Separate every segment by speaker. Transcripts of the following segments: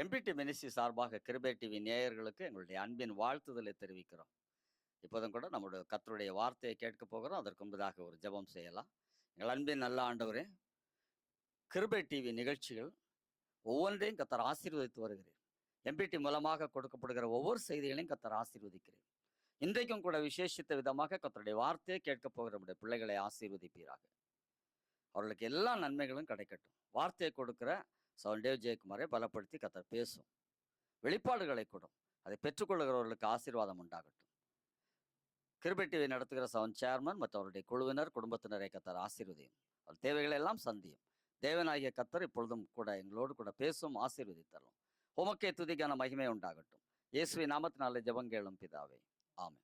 Speaker 1: எம்பிடி ministry சார்பாக கிருபை TV நேயர்களுக்கு எங்களுடைய அன்பின் வாழ்த்துதலை தெரிவிக்கிறோம். இப்போதும் கூட நம்முடைய கத்தருடைய வார்த்தையை கேட்க போகிறோம். அதற்கு முன்பதாக ஒரு ஜெபம் செய்யலாம். எங்கள் அன்பின் நல்ல ஆண்டவரே கிருபை டிவி நிகழ்ச்சிகள் ஒவ்வொன்றையும் கத்தர் ஆசீர்வதித்து வருகிறேன் எம்பிடி மூலமாக கொடுக்கப்படுகிற ஒவ்வொரு செய்திகளையும் கத்தர் ஆசீர்வதிக்கிறேன் இன்றைக்கும் கூட விசேஷித்த விதமாக கத்தருடைய வார்த்தையை கேட்க போகிற நம்முடைய பிள்ளைகளை ஆசீர்வதிப்பீராக. அவர்களுக்கு எல்லா நன்மைகளும் கிடைக்கட்டும். வார்த்தையை கொடுக்கிற சவுன் டேவ் ஜெயக்குமாரை பலப்படுத்தி கத்தர் பேசும். வெளிப்பாடுகளை கொடும். அதை பெற்றுக்கொள்கிறவர்களுக்கு ஆசீர்வாதம் உண்டாகட்டும். கிருபை நடத்துகிற சவுன் சேர்மன் மற்றும் அவருடைய குழுவினர் குடும்பத்தினரை கத்தர் ஆசீர்வதியும். அவர் தேவைகளை எல்லாம் சந்தியும். தேவனாகிய கத்தர் இப்பொழுதும் கூட எங்களோடு கூட பேசும் ஆசீர்வதித்தரும் உமக்கே துதிக்கான மகிமை உண்டாகட்டும். இயேசுவி நாமத்தினாலே ஜபங்கேளும் பிதாவே. ஆமே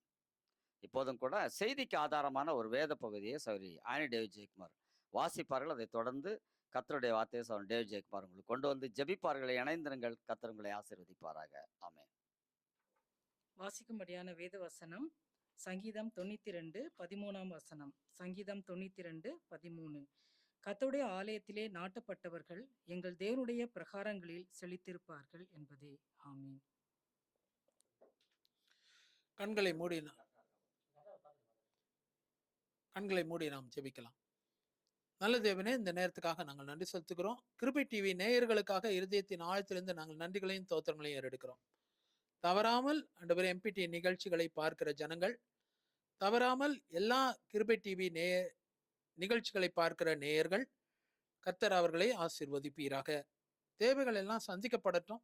Speaker 1: இப்போதும் கூட செய்திக்கு ஆதாரமான ஒரு வேத பகுதியை சௌரி ஆனி டேவ் ஜெயக்குமார் வாசிப்பார்கள். அதை தொடர்ந்து கத்தருடைய வார்த்தையை சவன் டேவ் ஜெயக்குமார் உங்களுக்கு. கொண்டு வந்து ஜெபிப்பார்களை இணைந்திருங்கள் கத்தர் உங்களை ஆசீர்வதிப்பாராக. ஆமென்.
Speaker 2: வாசிக்கும்படியான வேத வசனம் சங்கீதம் தொண்ணூத்தி ரெண்டு பதிமூணாம் வசனம். சங்கீதம் தொண்ணூத்தி ரெண்டு பதிமூணு. கர்த்தருடைய ஆலயத்திலே நாட்டப்பட்டவர்கள் எங்கள் தேவனுடைய பிரகாரங்களில் செழித்திருப்பார்கள் என்பதே. ஆமீன்.
Speaker 3: கண்களை மூடி கண்களை மூடி நாம் ஜெபிக்கலாம். நல்ல தேவனே இந்த நேரத்துக்காக நாங்கள் நன்றி செலுத்துகிறோம். கிருபை டிவி நேயர்களுக்காக இருதயத்தின் ஆழத்திலிருந்து நாங்கள் நன்றிகளையும் தோத்திரங்களையும் ஏறெடுக்கிறோம். தவறாமல் அண்டவர் எம்பிடி நிகழ்ச்சிகளை பார்க்கிற ஜனங்கள் தவறாமல் எல்லா கிருபை டிவி நேய நிகழ்ச்சிகளை பார்க்கிற நேயர்கள் கர்த்தர் அவர்களை ஆசிர்வதிப்பீராக. தேவைகள் எல்லாம் சந்திக்கப்படட்டும்.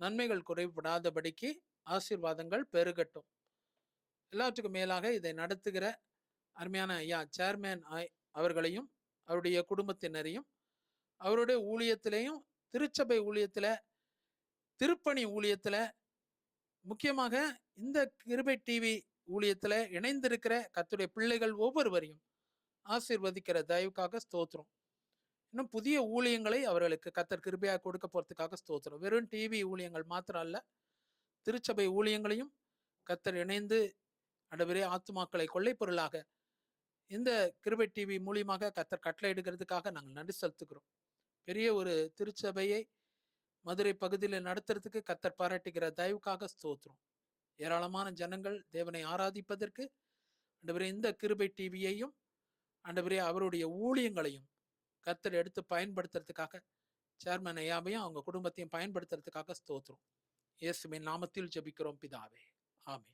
Speaker 3: நன்மைகள் குறைபடாதபடிக்கு ஆசீர்வாதங்கள் பெருகட்டும். எல்லாத்துக்கும் மேலாக இதை நடத்துகிற அருமையான ஐயா சேர்மேன் ஆய் அவர்களையும் அவருடைய குடும்பத்தினரையும் அவருடைய ஊழியத்திலையும் திருச்சபை ஊழியத்தில் திருப்பணி ஊழியத்தில் முக்கியமாக இந்த கிருபை டிவி ஊழியத்தில் இணைந்திருக்கிற கத்துடைய பிள்ளைகள் ஒவ்வொருவரையும் ஆசீர்வதிக்கிற தயவுக்காக ஸ்தோத்திரம். இன்னும் புதிய ஊழியங்களை அவர்களுக்கு கத்தர் கிருபையாக கொடுக்க போகிறதுக்காக ஸ்தோத்திரம். வெறும் டிவி ஊழியங்கள் மாத்திரம் அல்ல திருச்சபை ஊழியங்களையும் கத்தர் இணைந்து அடவரே ஆத்துமாக்களை கொள்ளை பொருளாக இந்த கிருபை டிவி மூலியமாக கத்தர் கட்டளை எடுக்கிறதுக்காக நாங்கள் நன்றி செலுத்துகிறோம். பெரிய ஒரு திருச்சபையை மதுரை பகுதியில் நடத்துறதுக்கு கத்தர் பாராட்டுகிற தயவுக்காக ஸ்தோத்திரம். ஏராளமான ஜனங்கள் தேவனை ஆராதிப்பதற்கு ஆண்டவரே இந்த கிருபை டிவியையும் ஆண்டவரே அவருடைய ஊழியங்களையும் கத்தர் எடுத்து பயன்படுத்துறதுக்காக சேர்மன் ஐயாவையும் அவங்க குடும்பத்தையும் பயன்படுத்துறதுக்காக ஸ்தோத்திரம். இயேசுவின் நாமத்தில் ஜெபிக்கிறோம் பிதாவே. ஆமே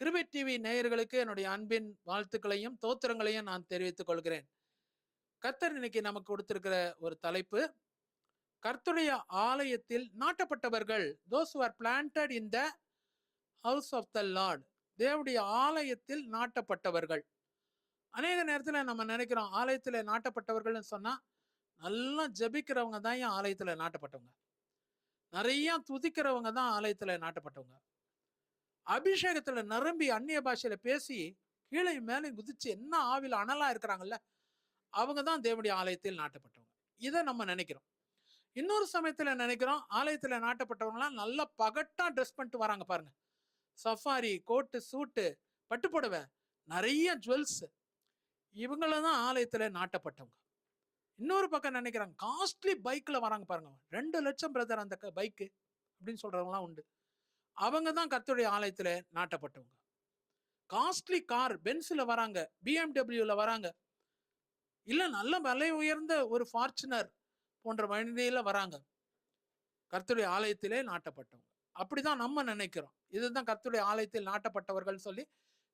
Speaker 3: கிருபை டிவி நேயர்களுக்கு என்னுடைய அன்பின் வாழ்த்துக்களையும் தோத்திரங்களையும் நான் தெரிவித்துக் கொள்கிறேன். கர்த்தர் இன்னைக்கு நமக்கு கொடுத்திருக்கிற ஒரு தலைப்பு கர்த்துடைய ஆலயத்தில் நாட்டப்பட்டவர்கள் those are planted in the house of the lord தேவடைய ஆலயத்தில் நாட்டப்பட்டவர்கள். அநேக நேரத்தில் நம்ம நினைக்கிறோம் ஆலயத்தில் நாட்டப்பட்டவர்கள்னு சொன்னால் நல்லா ஜெபிக்கிறவங்க தான் ஏன் ஆலயத்தில் நாட்டப்பட்டவங்க. நிறையா துதிக்கிறவங்க தான் ஆலயத்தில் நாட்டப்பட்டவங்க. அபிஷேகத்துல நிரம்பி அந்நிய பாஷையில பேசி கீழே மேலே குதிச்சு என்ன ஆவில அனலா இருக்கிறாங்கல்ல அவங்க தான் தேவனுடைய ஆலயத்தில் நாட்டப்பட்டவங்க. இதை நம்ம நினைக்கிறோம். இன்னொரு சமயத்தில் நினைக்கிறோம் ஆலயத்தில் நாட்டப்பட்டவங்களாம் நல்லா பகட்டாக ட்ரெஸ் பண்ணிட்டு வராங்க பாருங்க. சஃபாரி கோட்டு சூட்டு பட்டுப்புடவை நிறைய ஜுவல்ஸ் இவங்கள தான் ஆலயத்தில் நாட்டப்பட்டவங்க. இன்னொரு பக்கம் நினைக்கிறாங்க காஸ்ட்லி பைக்கில் வராங்க பாருங்க. ரெண்டு லட்சம் பிரதர் அந்த பைக்கு அப்படின்னு சொல்கிறவங்களாம் உண்டு. அவங்க தான் கர்த்தருடைய ஆலயத்தில் நாட்டப்பட்டவங்க. காஸ்ட்லி கார் பென்ஸில் வராங்க பிஎம்டபிள்யூவில் வராங்க. இல்லை நல்ல விலை உயர்ந்த ஒரு ஃபார்ச்சுனர் போன்ற வண்டியில வராங்க. கர்த்தருடைய ஆலயத்திலே நாட்டப்பட்டவங்க. அப்படிதான் நம்ம நினைக்கிறோம். இதுதான் கர்த்தருடைய ஆலயத்தில் நாட்டப்பட்டவர்கள் சொல்லி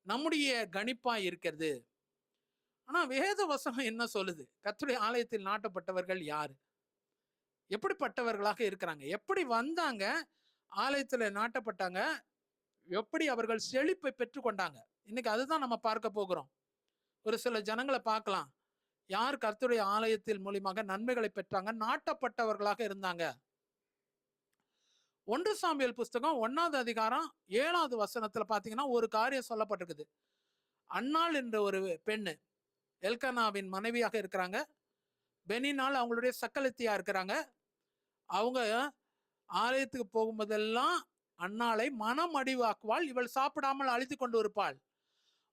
Speaker 3: நம்முடைய கணிப்பாக இருக்கிறது. ஆனால் வேத வசனம் என்ன சொல்லுது? கர்த்தருடைய ஆலயத்தில் நாட்டப்பட்டவர்கள் யார்? எப்படிப்பட்டவர்களாக இருக்கிறாங்க? எப்படி வந்தாங்க? ஆலயத்தில் நாட்டப்பட்டாங்க. எப்படி அவர்கள் செழிப்பை பெற்றுக்கொண்டாங்க? இன்னைக்கு அதுதான் நம்ம பார்க்க போகிறோம். ஒரு சில ஜனங்களை பார்க்கலாம். யார் கர்த்தருடைய ஆலயத்தில் மூலியமாக நன்மைகளை பெற்றாங்க? நாட்டப்பட்டவர்களாக இருந்தாங்க. ஒன்று சாமியல் புஸ்தகம் ஒன்னாவது அதிகாரம் ஏழாவது வசனத்துல பாத்தீங்கன்னா ஒரு காரியம் சொல்லப்பட்டிருக்குது. அன்னாள் என்ற ஒரு பெண்ணு எல்கனாவின் மனைவியாக இருக்கிறாங்க. பெனினால் அவங்களுடைய சக்கலத்தியா இருக்கிறாங்க. அவங்க ஆலயத்துக்கு போகும்போதெல்லாம் அன்னாளை மனம் அடிவாக்குவாள். இவள் சாப்பிடாமல் அழித்து கொண்டு இருப்பாள்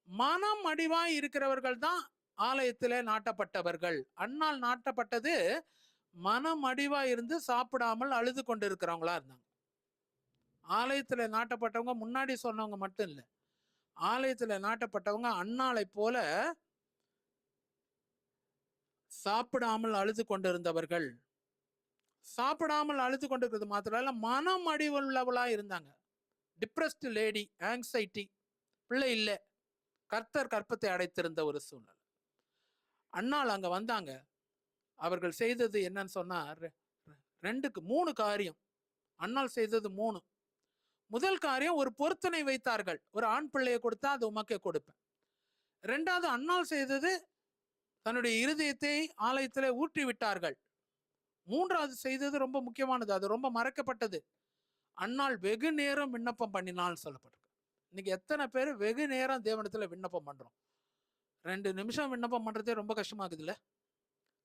Speaker 3: மனம் அடிவாய் இருக்கிறவர்கள் தான் ஆலயத்தில் நாட்டப்பட்டவர்கள். அன்னால் நாட்டப்பட்டது மனம் அடிவாய் இருந்து சாப்பிடாமல் அழுது கொண்டு இருக்கிறவங்களா இருந்தாங்க. ஆலயத்தில் நாட்டப்பட்டவங்க முன்னாடி சொன்னவங்க மட்டும் இல்லை. ஆலயத்தில் நாட்டப்பட்டவங்க அன்னாலை போல சாப்பிடாமல் அழுது கொண்டிருந்தவர்கள். சாப்பிடாமல் அழுது கொண்டிருக்கிறது மாத்திரம் இல்லை மனம் அடிவுள்ளவளா இருந்தாங்க. டிப்ரெஸ்டு லேடி ஆங்ஸைட்டி பிள்ளை இல்லை. கர்த்தர் கற்பத்தை அடைத்திருந்த ஒரு சூழ்நிலை. அண்ணால் அங்க வந்தாங்க. அவர்கள் செய்தது என்னன்னு சொன்னா ரெ- ரெண்டுக்கு மூணு காரியம். அண்ணால் செய்தது மூணு. முதல் காரியம் ஒரு பொருத்தனை வைத்தார்கள். ஒரு ஆண் பிள்ளையை கொடுத்தா அது உமக்கே கொடுப்பேன். ரெண்டாவது அண்ணால் செய்தது தன்னுடைய இருதயத்தை ஆலயத்திலே ஊற்றி விட்டார்கள் மூன்றாவது செய்தது ரொம்ப முக்கியமானது. அது ரொம்ப மறக்கப்பட்டது. அன்னால் வெகு நேரம் விண்ணப்பம் பண்ணினான்னு சொல்லப்பட்டிருக்கு. இன்னைக்கு எத்தனை பேர் வெகு நேரம் தேவனத்தில் விண்ணப்பம் பண்ணுறோம் ரெண்டு நிமிஷம் விண்ணப்பம் பண்ணுறதே ரொம்ப கஷ்டமாகுதுல்ல?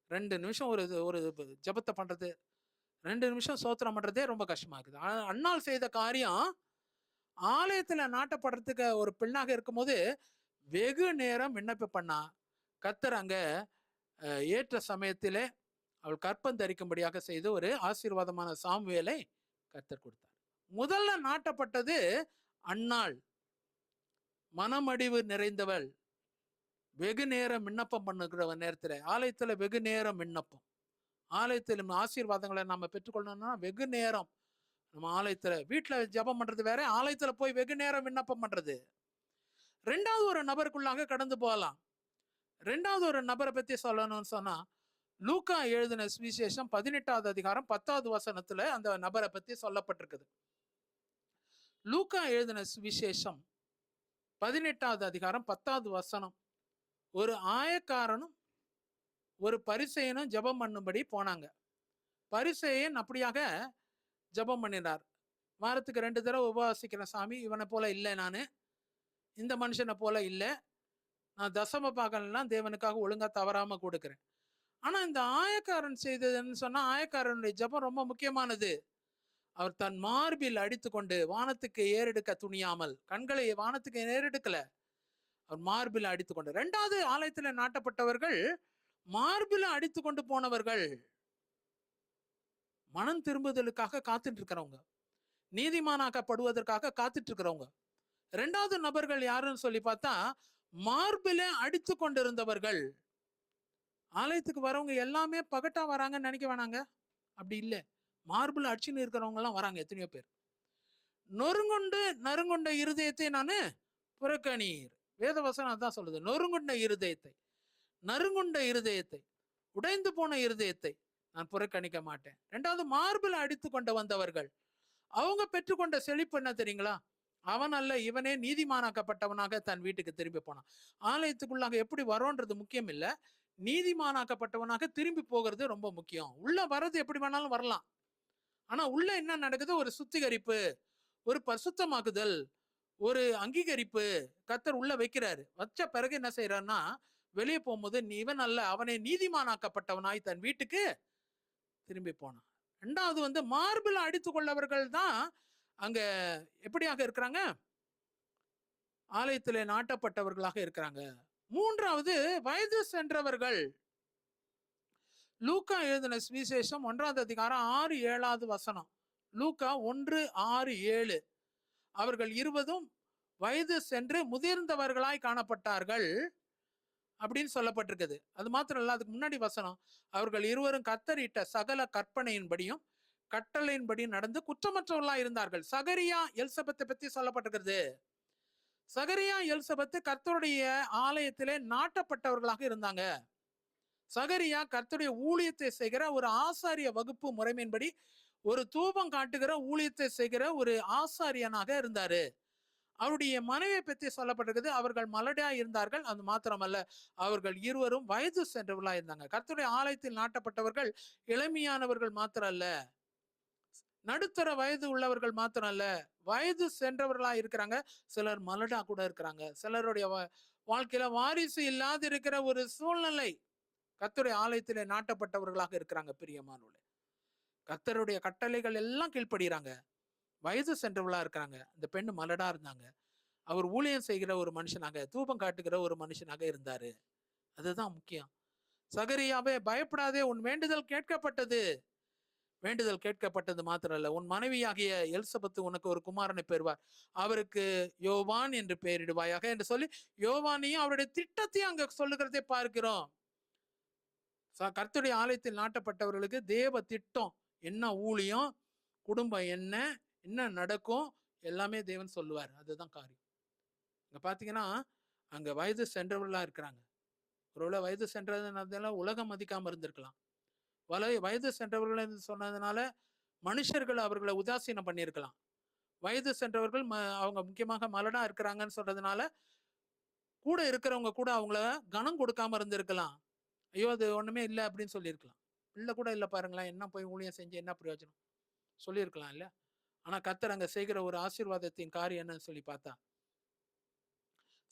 Speaker 3: ரெண்டு நிமிஷம் ஒரு இது- ஒரு ஜெபத்தை பண்ணுறது ரெண்டு நிமிஷம் சோத்திரம் பண்ணுறதே ரொம்ப கஷ்டமாகுது. அன்னால் செய்த காரியம் ஆலயத்தில் நாட்டப்படுறதுக்கு ஒரு பெண்ணாக இருக்கும்போது வெகு நேரம் விண்ணப்பம் பண்ணா கத்தர் ஏற்ற சமயத்திலே அவள் கற்பம் தரிக்கும்படியாக செய்து ஒரு ஆசீர்வாதமான சாமுவேலை கத்தர் கொடுத்தார். முதல்ல நாட்டப்பட்டது அன்னாள். மனமடிவு நிறைந்தவள். வெகு நேரம் விண்ணப்பம் பண்ணுகிற நேரத்தில் ஆலயத்தில் வெகு நேரம் விண்ணப்பம். ஆலயத்தில் நம்ம ஆசீர்வாதங்களை நம்ம பெற்றுக்கொள்ளணும்னா வெகு நேரம். நம்ம ஆலயத்தில் வீட்டில் ஜெபம் பண்ணுறது வேற ஆலயத்தில் போய் வெகு நேரம் விண்ணப்பம் பண்ணுறது ரெண்டாவது ஒரு நபருக்குள்ளாக கடந்து போகலாம். ரெண்டாவது ஒரு நபரை பற்றி சொல்லணும்னு சொன்னால் லூக்கா எழுதின சுவிசேஷம் பதினெட்டாவது அதிகாரம் பத்தாவது வசனத்துல அந்த நபரை பத்தி சொல்லப்பட்டிருக்குது. லூக்கா எழுதின சுவிசேஷம் பதினெட்டாவது அதிகாரம் பத்தாவது வசனம். ஒரு ஆயக்காரனும் ஒரு பரிசெயனும் ஜெபம் பண்ணும்படி போனாங்க. பரிசெயன் அப்படியாக ஜெபம் பண்ணினார். வாரத்துக்கு ரெண்டு தடவை உபவாசிக்கிறேன் சாமி இவனை போல இல்லை நான். இந்த மனுஷனை போல இல்லை. நான் தசம பாகம்லாம் தேவனுக்காக ஒழுங்காக தவறாமல் கொடுக்குறேன். ஆனா இந்த ஆயக்காரன் செய்ததுன்னு சொன்னா ஆயக்காரனுடைய ஜெபம் ரொம்ப முக்கியமானது. அவர் தன் மார்பில் அடித்துக்கொண்டு வானத்துக்கு ஏறெடுக்க துணியாமல் கண்களை வானத்துக்கு ஏறெடுக்கல. அவர் மார்பில் அடித்துக்கொண்டு ரெண்டாவது ஆலயத்துல நாட்டப்பட்டவர்கள் மார்பில் அடித்து கொண்டு போனவர்கள். மனம் திரும்புதலுக்காக காத்துட்டு இருக்கிறவங்க நீதிமானாக்கப்படுவதற்காக காத்துட்டு இருக்கிறவங்க ரெண்டாவது நபர்கள் யாருன்னு சொல்லி பார்த்தா மார்பில அடித்து கொண்டிருந்தவர்கள் ஆலயத்துக்கு வரவங்க எல்லாமே பகட்டா வராங்கன்னு நினைக்க வேணாங்க. அப்படி இல்லை. மார்பிள் அடிச்சுன்னு இருக்கிறவங்க எல்லாம் வராங்க எத்தனையோ பேர். நொறுங்குண்டு நறுங்குண்ட இருதயத்தை நான் புறக்கணீர் வேதவசனம் அதான் சொல்லுது. நொறுங்குண்ட இருதயத்தை நறுங்குண்ட இருதயத்தை உடைந்து போன இருதயத்தை நான் புறக்கணிக்க மாட்டேன். ரெண்டாவது மார்பில் அடித்து கொண்டு வந்தவர்கள். அவங்க பெற்றுக்கொண்ட செழிப்பு என்ன தெரியுங்களா? அவன் அல்ல இவனே நீதிமானாக்கப்பட்டவனாக தன் வீட்டுக்கு திரும்பி போனான். ஆலயத்துக்குள்ளாக எப்படி வரோன்றது முக்கியம் இல்ல. நீதிமானாக்கப்பட்டவனாக திரும்பி போகிறது ரொம்ப முக்கியம். உள்ள வர்றது எப்படி வேணாலும் வரலாம். ஆனா உள்ள என்ன நடக்குது? ஒரு சுத்திகரிப்பு ஒரு பரிசுத்தமாக்குதல் ஒரு அங்கீகரிப்பு கத்தர் உள்ள வைக்கிறாரு. வச்ச பிறகு என்ன செய்யறாருன்னா வெளியே போகும்போது நீ இவன் அல்ல அவனை நீதிமானாக்கப்பட்டவனாய் தன் வீட்டுக்கு திரும்பி போனான். ரெண்டாவது வந்து மார்பில் அடித்து கொள்ளவர்கள் தான் அங்க எப்படியாக இருக்கிறாங்க? ஆலயத்திலே நாட்டப்பட்டவர்களாக இருக்கிறாங்க. மூன்றாவது வயது சென்றவர்கள். லூக்கா எழுதின சுவிசேஷம் ஒன்றாவது அதிகாரம் ஆறு ஏழாவது வசனம். லூக்கா ஒன்று ஆறு ஏழு. அவர்கள் இருவதும் வயது சென்று முதிர்ந்தவர்களாய் காணப்பட்டார்கள் அப்படின்னு சொல்லப்பட்டிருக்குது. அது மாத்திரம் இல்ல அதுக்கு முன்னாடி வசனம். அவர்கள் இருவரும் கத்தரிட்ட சகல கற்பனையின்படியும் கட்டளையின்படி நடந்து குற்றமற்றவர்களாக இருந்தார்கள். சகரியா எல்சபத்தை பத்தி சொல்லப்பட்டிருக்கிறது. சகரியா எல்சபத்து கர்த்தருடைய ஆலயத்திலே நாட்டப்பட்டவர்களாக இருந்தாங்க. சகரியா கர்த்தருடைய ஊழியத்தை செய்கிற ஒரு ஆசாரிய வகுப்பு முறைமையின்படி ஒரு தூபம் காட்டுகிற ஊழியத்தை செய்கிற ஒரு ஆசாரியனாக இருந்தாரு. அவருடைய மனைவியை பற்றி சொல்லப்பட்டிருக்குது. அவர்கள் மலடியா இருந்தார்கள். அது மாத்திரமல்ல அவர்கள் இருவரும் வயது சென்றவர்களா இருந்தாங்க. கர்த்தருடைய ஆலயத்தில் நாட்டப்பட்டவர்கள் இளமையானவர்கள் மாத்திரம் அல்ல நடுத்தர வயது உள்ளவர்கள் மாத்திரம் அல்ல வயது சென்றவர்களா இருக்கிறாங்க. சிலர் மலடா கூட இருக்கிறாங்க. சிலருடைய வா- வாழ்க்கையில வாரிசு இல்லாது இருக்கிற ஒரு சூழ்நிலை. கர்த்தருடைய ஆலயத்திலே நாட்டப்பட்டவர்களாக இருக்கிறாங்க பிரியமானோட கத்தருடைய கட்டளைகள் எல்லாம் கீழ்ப்படுகிறாங்க. வயது சென்றவளா இருக்கிறாங்க. அந்த பெண் மலடா இருந்தாங்க. அவர் ஊழியம் செய்கிற ஒரு மனுஷனாக தூபம் காட்டுகிற ஒரு மனுஷனாக இருந்தாரு. அதுதான் முக்கியம். சகரியாவே பயப்படாதே உன் வேண்டுதல் கேட்கப்பட்டது. வேண்டுதல் கேட்கப்பட்டது மாத்திரல்ல. உன் மனைவியாகிய எல்சபத்து உனக்கு ஒரு குமாரனை பெறுவார். அவருக்கு யோவான் என்று பெயரிடுவாயாக என்று சொல்லி யோவானையும் அவருடைய திட்டத்தையும் அங்க சொல்லுகிறதை பார்க்கிறோம். ச- ஆலயத்தில் நாட்டப்பட்டவர்களுக்கு தேவ திட்டம். என்ன ஊழியம் குடும்பம் என்ன என்ன நடக்கும் எல்லாமே தேவன் சொல்லுவார். அதுதான் காரியம். இங்க பாத்தீங்கன்னா அங்க வயது சென்றவர்களா இருக்கிறாங்க. ஒருவேளை வயது சென்றதுனால உலகம் மதிக்காம இருந்திருக்கலாம். வலை வயது சென்றவர்கள் என்று சொன்னதுனால மனுஷர்கள் அவர்களை உதாசீனம் பண்ணியிருக்கலாம். வயது சென்றவர்கள் ம அவங்க முக்கியமாக மலடா இருக்கிறாங்கன்னு சொல்றதுனால கூட இருக்கிறவங்க கூட அவங்கள கனம் கொடுக்காம இருந்திருக்கலாம். ஐயோ அது ஒண்ணுமே இல்லை அப்படின்னு சொல்லியிருக்கலாம். பிள்ளை கூட இல்லை பாருங்களேன் என்ன போய் ஊழியம் செஞ்சு என்ன பிரயோஜனம்? சொல்லியிருக்கலாம் இல்ல. ஆனால் கத்தர் அங்கே செய்கிற ஒரு ஆசீர்வாதத்தின் காரியம் என்னன்னு சொல்லி பார்த்தா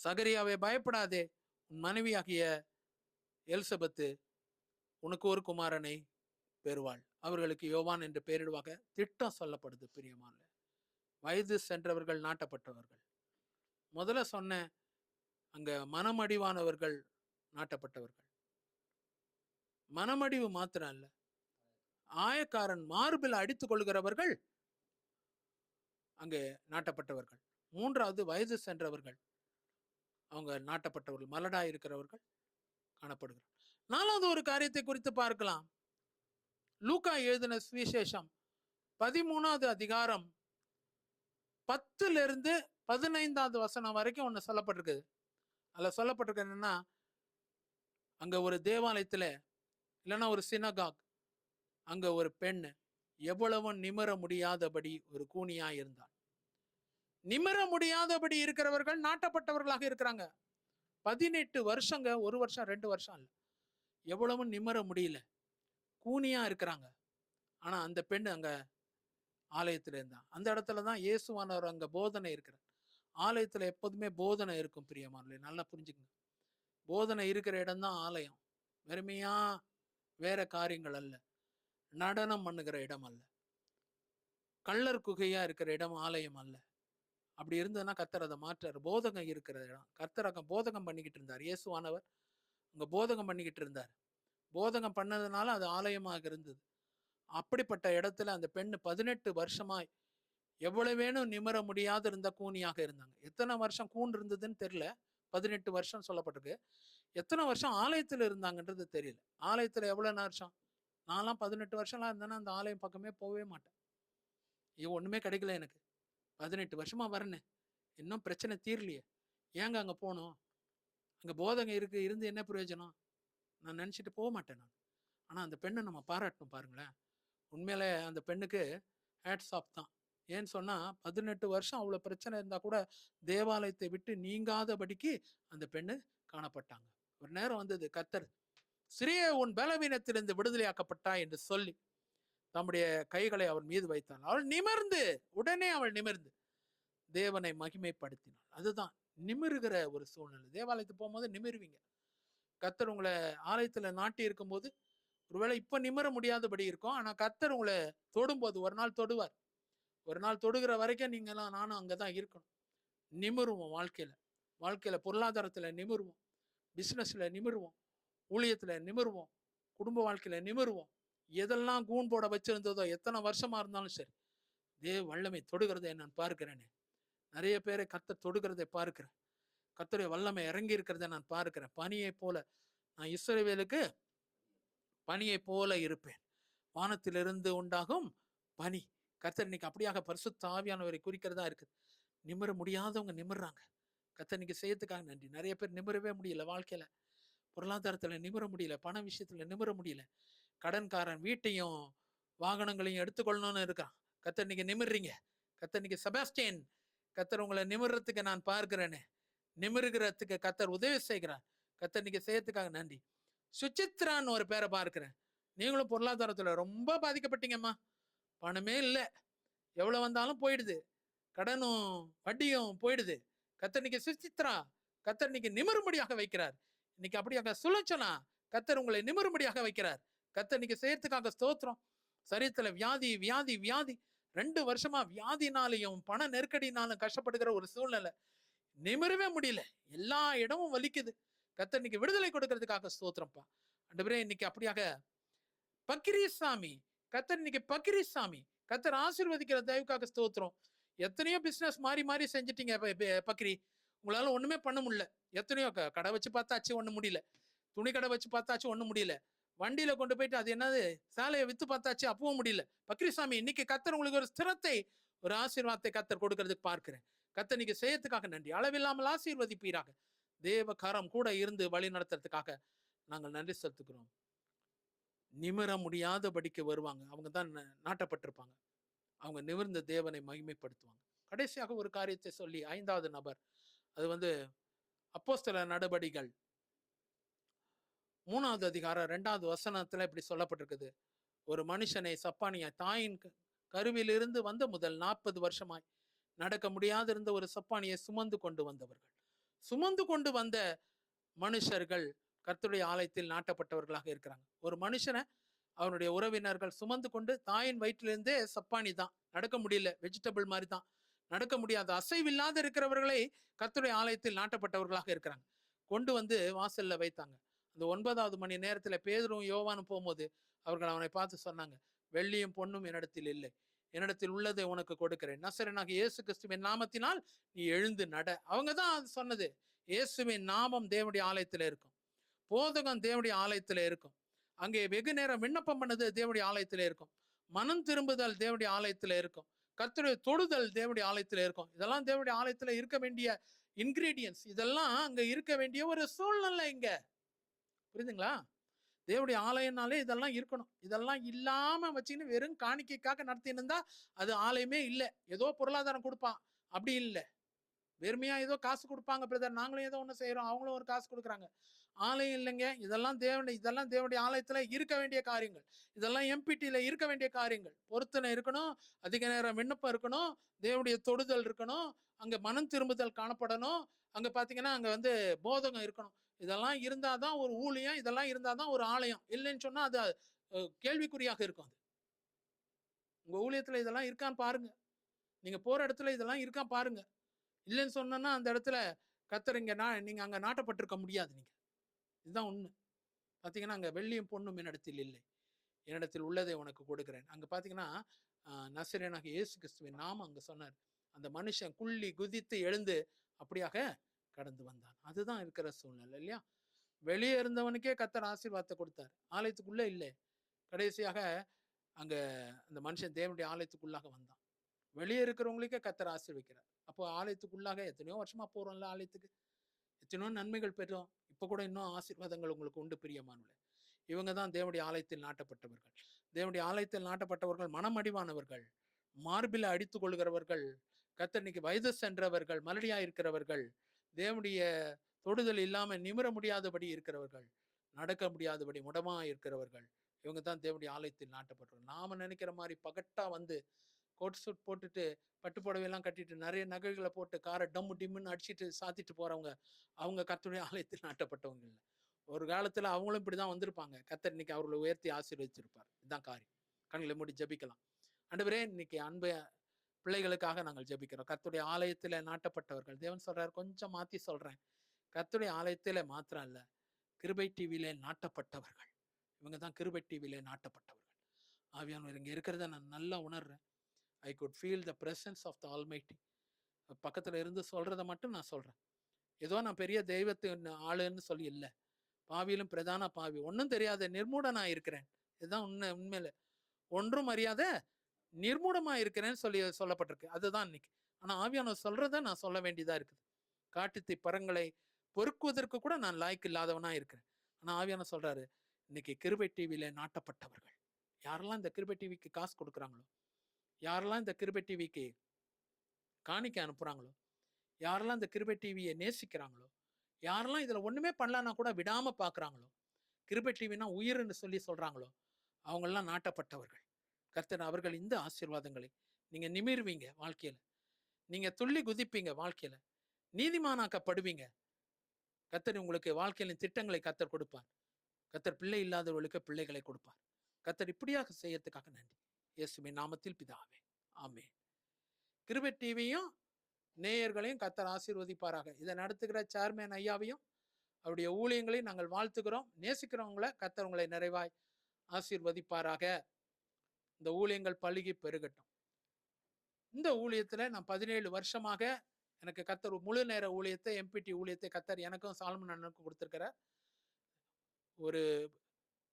Speaker 3: சகரியாவை பயப்படாதே உன் மனைவியாகிய எலிசபத்து உனக்கு ஒரு குமாரனை பெறுவாள். அவர்களுக்கு யோவான் என்று பெயரிடுவாக திட்டம் சொல்லப்படுது பிரியமான வயது சென்றவர்கள் நாட்டப்பட்டவர்கள். முதல்ல சொன்ன அங்க மனமடிவானவர்கள் நாட்டப்பட்டவர்கள். மனமடிவு மாத்திரம் அல்ல ஆயக்காரன் மார்பில் அடித்துக் கொள்கிறவர்கள் அங்கே நாட்டப்பட்டவர்கள். மூன்றாவது வயது சென்றவர்கள். அவங்க நாட்டப்பட்டவர்கள் மலடா இருக்கிறவர்கள் காணப்படுகிறார். நாலாவது ஒரு காரியத்தை குறித்து பார்க்கலாம். லூக்கா எழுதின சுவிசேஷம் பதிமூணாவது அதிகாரம் பத்துல இருந்து பதினைந்தாவது வசனம் வரைக்கும் ஒண்ணு சொல்லப்பட்டிருக்குது. அதுல சொல்லப்பட்டிருக்கு என்னன்னா அங்க ஒரு தேவாலயத்துல இல்லைன்னா ஒரு சினகாக் அங்க ஒரு பெண் எவ்வளவும் நிமிர முடியாதபடி ஒரு கூனியா இருந்தாள். நிமிர முடியாதபடி இருக்கிறவர்கள் நாட்டப்பட்டவர்களாக இருக்கிறாங்க. பதினெட்டு வருஷங்க ஒரு வருஷம் ரெண்டு வருஷம் இல்ல. எவ்வளவும் நிமர முடியல. கூனியாக இருக்கிறாங்க. ஆனால் அந்த பெண் அங்கே ஆலயத்தில் இருந்தான் அந்த இடத்துல தான் இயேசுவானவர் அங்கே போதனை இருக்கிறார். ஆலயத்தில் எப்போதுமே போதனை இருக்கும் பிரியமானே நல்லா புரிஞ்சுக்கங்க. போதனை இருக்கிற இடம்தான் ஆலயம். வெறுமையாக வேற காரியங்கள் அல்ல. நடனம் பண்ணுகிற இடம் அல்ல. கள்ளர் குகையாக இருக்கிற இடம் ஆலயம் அல்ல. அப்படி இருந்ததுன்னா கத்தர் அதை மாற்றார். போதகம் இருக்கிற இடம். கர்த்தர் அங்கே போதகம் பண்ணிக்கிட்டு இருந்தார். இயேசுவானவர் அங்கே போதகம் பண்ணிக்கிட்டு இருந்தார். போதகம் பண்ணதுனால அது ஆலயமாக இருந்தது. அப்படிப்பட்ட இடத்துல அந்த பெண் பதினெட்டு வருஷமாய் எவ்வளவு வேணும் நிமிர முடியாத இருந்த கூனியாக இருந்தாங்க. எத்தனை வருஷம் கூன் இருந்ததுன்னு தெரியல. பதினெட்டு வருஷம் சொல்லப்பட்டிருக்கு. எத்தனை வருஷம் ஆலயத்தில் இருந்தாங்கன்றது தெரியல. ஆலயத்தில் எவ்வளோ வருஷம் நான்லாம் பதினெட்டு வருஷம்லாம் இருந்தேன்னா அந்த ஆலயம் பக்கமே போகவே மாட்டேன். இது ஒன்றுமே கிடைக்கல எனக்கு. பதினெட்டு வருஷமாக வரேன் இன்னும் பிரச்சனை தீரலையே. ஏங்க அங்கே போகணும் இங்கே போதகம் இருக்கு இருந்து என்ன பிரயோஜனம்? நான் நினச்சிட்டு போக மாட்டேன் நான். ஆனால் அந்த பெண்ணை நம்ம பாராட்டணும் பாருங்களேன். உண்மையிலே அந்த பெண்ணுக்கு ஹேட்ஸ் ஆஃப் தான். ஏன்னு சொன்னால் பதினெட்டு வருஷம் அவ்வளோ பிரச்சனை இருந்தால் கூட தேவாலயத்தை விட்டு நீங்காதபடிக்கு அந்த பெண்ணு காணப்பட்டாங்க. ஒரு நேரம் வந்தது கத்தர் சிறிய உன் பலவீனத்திலிருந்து விடுதலையாக்கப்பட்டா? என்று சொல்லி தம்முடைய கைகளை அவள் மீது வைத்தாள். அவள் நிமிர்ந்து உடனே அவள் நிமிர்ந்து தேவனை மகிமைப்படுத்தினாள். அதுதான். நிமிருகிற ஒரு சூழ்நிலை. தேவாலயத்துக்கு போகும்போது நிமிருவீங்க. கத்தர் உங்களை ஆலயத்தில் நாட்டி இருக்கும்போது ஒருவேளை இப்போ நிமிர முடியாதபடி இருக்கும். ஆனால் கத்தர் உங்களை தொடும்போது ஒரு நாள் தொடுவார். ஒரு நாள் தொடுகிற வரைக்கும் நீங்களாம் நானும் அங்கே தான் இருக்கணும். நிமிருவோம் வாழ்க்கையில். வாழ்க்கையில் பொருளாதாரத்தில் நிமிருவோம். பிஸ்னஸில் நிமிருவோம். ஊழியத்தில் நிமிருவோம். குடும்ப வாழ்க்கையில் நிமிருவோம். எதெல்லாம் கூண் போட வச்சிருந்ததோ எத்தனை வருஷமாக இருந்தாலும் சரி. தேவ வல்லமை தொடுகிறதை நான் பார்க்கிறேனே. நிறைய பேரை கத்த தொடுகிறதை பார்க்கிறேன். கத்தருடைய வல்லமை இறங்கி இருக்கிறதை நான் பார்க்கிறேன். பனியை போல நான் இஸ்ரவேலுக்கு பனியை போல இருப்பேன். வானத்திலிருந்து உண்டாகும் பனி. கத்தர் இன்னைக்கு அப்படியாக பரிசு தாவியானவரை குறிக்கிறதா இருக்குது நிமிர முடியாதவங்க நிமிர்றாங்க. கத்தர் இன்னைக்கு செய்யறதுக்காக நன்றி. நிறைய பேர் நிமிரவே முடியல வாழ்க்கையில. பொருளாதாரத்துல நிமிர முடியல. பண விஷயத்துல நிமிர முடியல. கடன்காரன் வீட்டையும் வாகனங்களையும் எடுத்துக்கொள்ளணும்னு இருக்கான் கத்தர் இன்னைக்கு நிமிர்றீங்க. கத்தர் இன்னைக்கு செபாஸ்டியன் கத்தர் உங்களை நிமிர்றதுக்கு நான் பார்க்கிறேனே. நிமிருகிறதுக்கு கத்தர் உதவி செய்கிறார். கத்தர் இன்னைக்கு செய்யறதுக்காக நன்றி. சுசித்ரான்னு ஒரு பேரை பார்க்கிறேன். நீங்களும் பொருளாதாரத்துல ரொம்ப பாதிக்கப்பட்டீங்கம்மா. பணமே இல்லை. எவ்வளோ வந்தாலும் போயிடுது. கடனும் வட்டியும் போயிடுது. கத்தர் இன்னைக்கு சுச்சித்ரா கத்தர் இன்னைக்கு நிமிரும்படியாக வைக்கிறார். இன்னைக்கு அப்படியாக சுழச்சனா கத்தர் உங்களை நிமிரும்படியாக வைக்கிறார். கத்தர் இன்னைக்கு செய்யறதுக்காக ஸ்தோத்திரம். சரீரத்தில் வியாதி வியாதி வியாதி. ரெண்டு வருஷமா வியாதினாலையும் பண நெருக்கடினாலும் கஷ்டப்படுகிற ஒரு சூழ்நிலை. நிமிரவே முடியல. எல்லா இடமும் வலிக்குது. கத்தர் இன்னைக்கு விடுதலை கொடுக்கறதுக்காக ஸ்தோத்திரம்ப்பா. ஆண்டவரே இன்னைக்கு அப்படியாக பக்கிரிசாமி கத்தர் இன்னைக்கு பக்கிரிசாமி கத்தர் ஆசிர்வதிக்கிற தயவுக்காக ஸ்தோத்திரம். எத்தனையோ பிசினஸ் மாறி மாறி செஞ்சிட்டீங்க. ப- பக்கிரி உங்களால ஒண்ணுமே பண்ண முடியல. எத்தனையோ க- கடை வச்சு பார்த்தாச்சு ஒண்ணும் முடியல. துணி கடை வச்சு பார்த்தாச்சு ஒன்றும் முடியல. வண்டியில கொண்டு போயிட்டு அது என்னது? சாலையை வித்து பார்த்தாச்சு அப்பவும் முடியல. பக்ரிசாமி இன்னைக்கு கத்தர் உங்களுக்கு ஒரு ஸ்திரத்தை ஒரு ஆசீர்வாதத்தை கத்தர் கொடுக்கறதுக்கு பார்க்கிறேன். கத்தர் இன்னைக்கு செய்யறதுக்காக நன்றி. அளவில்லாமல் ஆசீர்வதிப்பீராக. தேவகாரம் கூட இருந்து வழி நடத்துறதுக்காக நாங்கள் நன்றி செலுத்துக்கிறோம் நிமிர முடியாதபடிக்கு வருவாங்க. அவங்க தான் ந- நாட்டப்பட்டிருப்பாங்க. அவங்க நிமிர்ந்த தேவனை மகிமைப்படுத்துவாங்க. கடைசியாக ஒரு காரியத்தை சொல்லி ஐந்தாவது நபர். அது வந்து அப்போஸ்தல நடபடிகள் மூணாவது அதிகாரம் ரெண்டாவது வசனத்துல இப்படி சொல்லப்பட்டிருக்குது. ஒரு மனுஷனை சப்பானியா தாயின் கருவிலிருந்து வந்த முதல் நாற்பது வருஷமாய் நடக்க முடியாது இருந்த ஒரு சப்பானியை சுமந்து கொண்டு வந்தவர்கள். சுமந்து கொண்டு வந்த மனுஷர்கள் கர்த்தருடைய ஆலயத்தில் நாட்டப்பட்டவர்களாக இருக்கிறாங்க. ஒரு மனுஷனை அவனுடைய உறவினர்கள் சுமந்து கொண்டு தாயின் வயிற்றிலிருந்தே சப்பானி தான். நடக்க முடியல வெஜிடபிள் மாதிரி தான். நடக்க முடியாத அசைவில்லாத இருக்கிறவர்களை கர்த்தருடைய ஆலயத்தில் நாட்டப்பட்டவர்களாக இருக்கிறாங்க. கொண்டு வந்து வாசல்ல வைத்தாங்க. அந்த ஒன்பதாவது மணி நேரத்தில் பேதரும் யோவானும் போகும்போது அவர்கள் அவனை பார்த்து சொன்னாங்க வெள்ளியும் பொண்ணும் என்னிடத்தில் இல்லை. என்னிடத்தில் உள்ளதை உனக்கு கொடுக்கிறேன். நசரனாக இயேசு கிறிஸ்துவின் நாமத்தினால் நீ எழுந்து நட. அவங்க தான் அது சொன்னது. இயேசுவின் நாமம் தேவனுடைய ஆலயத்தில் இருக்கும். போதகம் தேவனுடைய ஆலயத்தில் இருக்கும். அங்கே வெகு நேரம் விண்ணப்பம் பண்ணது தேவனுடைய ஆலயத்தில் இருக்கும். மனம் திரும்புதல் தேவனுடைய ஆலயத்தில் இருக்கும். கர்த்தருடைய தொடுதல் தேவனுடைய ஆலயத்தில் இருக்கும். இதெல்லாம் தேவனுடைய ஆலயத்தில் இருக்க வேண்டிய இன்கிரீடியன்ஸ் இதெல்லாம் அங்கே இருக்க வேண்டிய ஒரு சூழ்நிலை இங்கே. புரியுதுங்களா தேவடைய ஆலயம்னாலே இதெல்லாம் இருக்கணும். இதெல்லாம் இல்லாம வச்சுக்கின்னு வெறும் காணிக்கைக்காக நடத்தின்னு அது ஆலயமே இல்லை. ஏதோ பொருளாதாரம் கொடுப்பான். அப்படி இல்லை. வெறுமையா ஏதோ காசு கொடுப்பாங்க பிரதர் நாங்களும் ஏதோ ஒன்று செய்யறோம் அவங்களும் ஒரு காசு கொடுக்குறாங்க. ஆலயம் இல்லைங்க. இதெல்லாம் தேவனுடைய இதெல்லாம் தேவனுடைய ஆலயத்துல இருக்க வேண்டிய காரியங்கள். இதெல்லாம் எம்பிடியில இருக்க வேண்டிய காரியங்கள். பொருத்தனை இருக்கணும். அதிக நேரம் விண்ணப்பம் இருக்கணும். தேவனுடைய தொடுதல் இருக்கணும். அங்க மனம் திரும்புதல் காணப்படணும். அங்க பாத்தீங்கன்னா அங்க வந்து போதகம் இருக்கணும். இதெல்லாம் இருந்தால் தான் ஒரு ஊழியம் இதெல்லாம் இருந்தால் தான் ஒரு ஆலயம். இல்லைன்னு சொன்னால் அது கேள்விக்குறியாக இருக்கும் அது. உங்கள் ஊழியத்தில் இதெல்லாம் இருக்கான்னு பாருங்க. நீங்கள் போகிற இடத்துல இதெல்லாம் இருக்கான் பாருங்க. இல்லைன்னு சொன்னா அந்த இடத்துல கத்துறீங்க நான் நீங்கள் அங்கே நாட்டப்பட்டிருக்க முடியாது நீங்கள் இதுதான் உண்மை. பார்த்தீங்கன்னா அங்கே வெள்ளியும் பொண்ணும் என்னிடத்தில் இல்லை. என்னிடத்தில் உள்ளதை உனக்கு கொடுக்குறேன். அங்கே பார்த்தீங்கன்னா ஆஹ், நசரேனாக இயேசு கிறிஸ்துவின் நாம அங்கே சொன்னார். அந்த மனுஷன் குள்ளி குதித்து எழுந்து அப்படியாக கடந்து வந்தான். அதுதான் இருக்கிற சூழ்நிலை இல்லையா? வெளியே இருந்தவனுக்கே கத்தர் ஆசீர்வாதத்தை கொடுத்தார். ஆலயத்துக்குள்ளே இல்லை. கடைசியாக அங்க அந்த மனுஷன் தேவனுடைய ஆலயத்துக்குள்ளாக வந்தான். வெளியே இருக்கிறவங்களுக்கே கத்தர் ஆசீர்விக்கிறார். அப்போ ஆலயத்துக்குள்ளாக எத்தனையோ வருஷமா போறோம்ல ஆலயத்துக்கு. எத்தனையோ நன்மைகள் பெறும் இப்போ கூட இன்னும் ஆசீர்வாதங்கள் உங்களுக்கு உண்டு பிரியமானவில்லை இவங்க தான் தேவனுடைய ஆலயத்தில் நாட்டப்பட்டவர்கள். தேவனுடைய ஆலயத்தில் நாட்டப்பட்டவர்கள் மனமடிவானவர்கள் மார்பில் அடித்து கொள்கிறவர்கள். கத்தர் இன்னைக்கு வயது சென்றவர்கள் மலடியா இருக்கிறவர்கள் தேவனுடைய தொடுதல் இல்லாமல் நிமிர முடியாதபடி இருக்கிறவர்கள் நடக்க முடியாதபடி முடமா இருக்கிறவர்கள் இவங்க தான் தேவனுடைய ஆலயத்தில் நாட்டப்பட்டவர்கள் நாம நினைக்கிற மாதிரி பகட்டா வந்து கோட் சூட் போட்டுட்டு பட்டு புடவையெல்லாம் கட்டிட்டு நிறைய நகைகளை போட்டு காரை டம்மு டிம்முன்னு அடிச்சிட்டு சாத்திட்டு போறவங்க அவங்க கர்த்தருடைய ஆலயத்தில் நாட்டப்பட்டவங்க இல்லை. ஒரு காலத்துல அவங்களும் இப்படிதான் வந்திருப்பாங்க. கத்தர் இன்னைக்கு அவர்களை உயர்த்தி ஆசீர்வதிச்சிருப்பார். இதுதான் காரியம். கண்களை மூடி ஜபிக்கலாம். அண்டு இன்னைக்கு அன்பை பிள்ளைகளுக்காக நாங்கள் ஜெபிக்கிறோம். கத்துடைய ஆலயத்தில் நாட்டப்பட்டவர்கள். தேவன் சொல்றார் கொஞ்சம் மாத்தி சொல்றேன். கத்துடைய ஆலயத்தில் மாத்திரம் இல்லை கிருபை டிவியிலே நாட்டப்பட்டவர்கள். இவங்க தான் கிருபை டிவியிலே நாட்டப்பட்டவர்கள். ஆவியானவர் இங்கே இருக்கிறத நான் நல்லா உணர்றேன். I good feel the presence of the almighty பக்கத்தில் இருந்து சொல்கிறத மட்டும் நான் சொல்கிறேன் ஏதோ நான் பெரிய தெய்வத்தின் ஆளுன்னு சொல்லி இல்லை. பாவியிலும் பிரதான பாவி. ஒன்றும் தெரியாத நிர்மூடனாக இருக்கிறேன் இதுதான் உண்மை உண்மையில். ஒன்றும் அறியாத நிர்மூடமா இருக்கிறேன்னு சொல்லி சொல்லப்பட்டிருக்கு. அதுதான் இன்னைக்கு. ஆனா ஆவியானவர் சொல்றத நான் சொல்ல வேண்டியதா இருக்குது. காட்டுத்தி பரங்களை பொறுக்குவதற்கு கூட நான் லாய்க்கு இல்லாதவனா இருக்கிறேன். ஆனா ஆவியான சொல்றாரு இன்னைக்கு கிருபை டிவியில நாட்டப்பட்டவர்கள். யாரெல்லாம் இந்த கிருபை டிவிக்கு காசு கொடுக்குறாங்களோ? யாரெல்லாம் இந்த கிருபை டிவிக்கு காணிக்க அனுப்புறாங்களோ? யாரெல்லாம் இந்த கிருபை டிவியை நேசிக்கிறாங்களோ? யாரெல்லாம் இதுல ஒண்ணுமே பண்ணலன்னா கூட விடாம பாக்குறாங்களோ? கிருபை டிவினா உயிர்னு சொல்லி சொல்றாங்களோ? அவங்கெல்லாம் நாட்டப்பட்டவர்கள். கர்த்தர் அவர்கள் இந்த ஆசீர்வாதங்களை நீங்க நிமிர்வீங்க வாழ்க்கையில. நீங்க துள்ளி குதிப்பீங்க வாழ்க்கையில. நீதிமானாக்கப்படுவீங்க. கத்தர் உங்களுக்கு வாழ்க்கையிலின் திட்டங்களை கத்தர் கொடுப்பார். கத்தர் பிள்ளை இல்லாதவர்களுக்கு பிள்ளைகளை கொடுப்பார். கத்தர் இப்படியாக செய்யறதுக்காக நன்றி. இயேசுமே நாமத்தில் பிதாவே. ஆமே கிருபை டிவியும் நேயர்களையும் கத்தர் ஆசீர்வதிப்பாராக. இதை நடத்துகிற சேர்மேன் ஐயாவையும் அவருடைய ஊழியங்களையும் நாங்கள் வாழ்த்துக்கிறோம் நேசிக்கிறவங்கள கத்தர் உங்களை நிறைவாய் ஆசீர்வதிப்பாராக. இந்த ஊழியங்கள் பழுகி பெருகட்டும். இந்த ஊழியத்தில் நான் பதினேழு வருஷமாக எனக்கு கத்தர் முழு நேர ஊழியத்தை எம்பிடி ஊழியத்தை கத்தர் எனக்கும் சால்மன் அண்ணனுக்கும் கொடுத்துருக்கிறார். ஒரு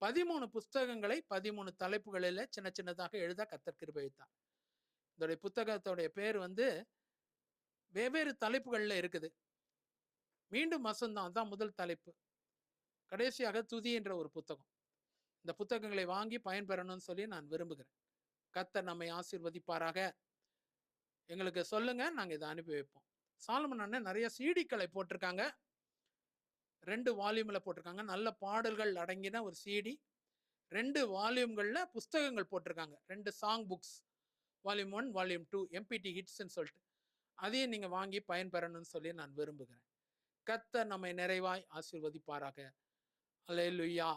Speaker 3: பதிமூணு புஸ்தகங்களை பதிமூணு தலைப்புகளில் சின்ன சின்னதாக எழுத கத்தர் கிருபை வைத்தார். இதோடைய புத்தகத்தோடைய பேர் வந்து வெவ்வேறு தலைப்புகளில் இருக்குது. மீண்டும் மசந்தான் தான் முதல் தலைப்பு. கடைசியாக துதி என்ற ஒரு புத்தகம். இந்த புத்தகங்களை வாங்கி பயன்பெறணும்னு சொல்லி நான் விரும்புகிறேன். கத்தர் நம்மை ஆசீர்வதிப்பாராக. எங்களுக்கு சொல்லுங்க நாங்கள் இதை அனுப்பி வைப்போம். சாலமன் அண்ணன் நிறைய சீடிக்களை போட்டிருக்காங்க. ரெண்டு வால்யூமில் போட்டிருக்காங்க. நல்ல பாடல்கள் அடங்கின ஒரு சீடி. ரெண்டு வால்யூம்களில் புஸ்தகங்கள் போட்டிருக்காங்க. ரெண்டு song books volume one volume two எம்பிடி ஹிட்ஸ்ன்னு சொல்லிட்டு. அதையும் நீங்கள் வாங்கி பயன்பெறணும்னு சொல்லி நான் விரும்புகிறேன். கத்தர் நம்மை நிறைவாய் ஆசிர்வதிப்பாராக. அலையலுயா